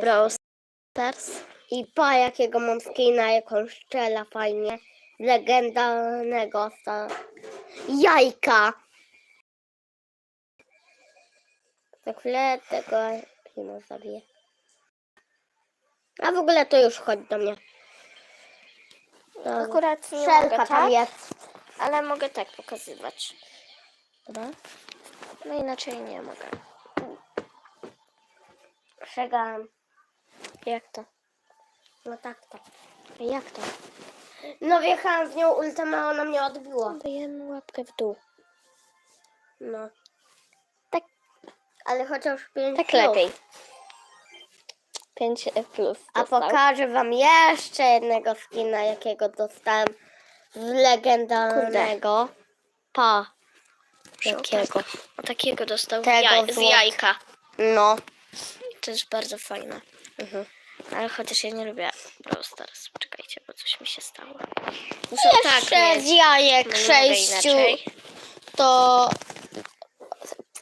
Brawl Stars. I pa jakiego mam skina, jaką szczela fajnie. Legendarnego sta... Jajka! Za chwilę tego filmu zabiję. A w ogóle to już chodź do mnie. Dobra. Akurat nie Szelka mogę tam tak, jest. ale mogę tak pokazywać. Dobra? No inaczej nie mogę. Przegałam. Jak to? No tak, tak. A Jak to? No wjechałam w nią ultem, a ona mnie odbiła. Dajemy łapkę w dół. No. Tak. Ale chociaż 5 Tak lepiej. 5 plus. A dostał. pokażę wam jeszcze jednego skina, jakiego dostałem z legendarnego. Pa. Jakiego? O takiego dostał Tego jaj, z złot- jajka. No. To jest bardzo fajne. Mhm. Ale chociaż ja nie lubię Brawl Stars. Poczekajcie, bo coś mi się stało. Muszę Jeszcze tak z mieć. jajek No sześciu to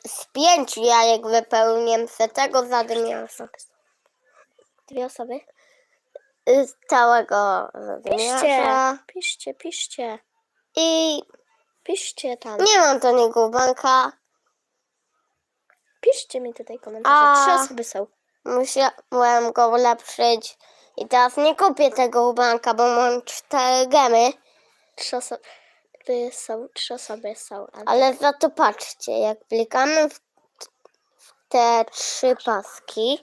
z pięciu jajek wypełniłem se tego zadymiarza. Dwie osoby? Z całego Piszcie, zadymiarza. piszcie, piszcie. I Piszcie tam. nie mam to niego banka. Piszcie mi tutaj komentarze. A. Trzy osoby są. Musiałem go ulepszyć. I teraz nie kupię tego banka, bo mam cztery gemy. Trzy osoby są. Trzy osoby są. A Ale za to patrzcie, jak klikamy w, w te trzy paski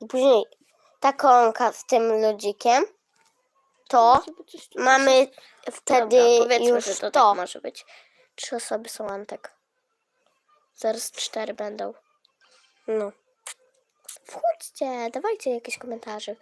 i później taką z tym ludzikiem, to mamy wtedy Dobra, powiedzmy, już że to, to. tak może być. Trzy osoby są Antek. Zaraz cztery będą. No piszcie, dawajcie jakieś komentarze.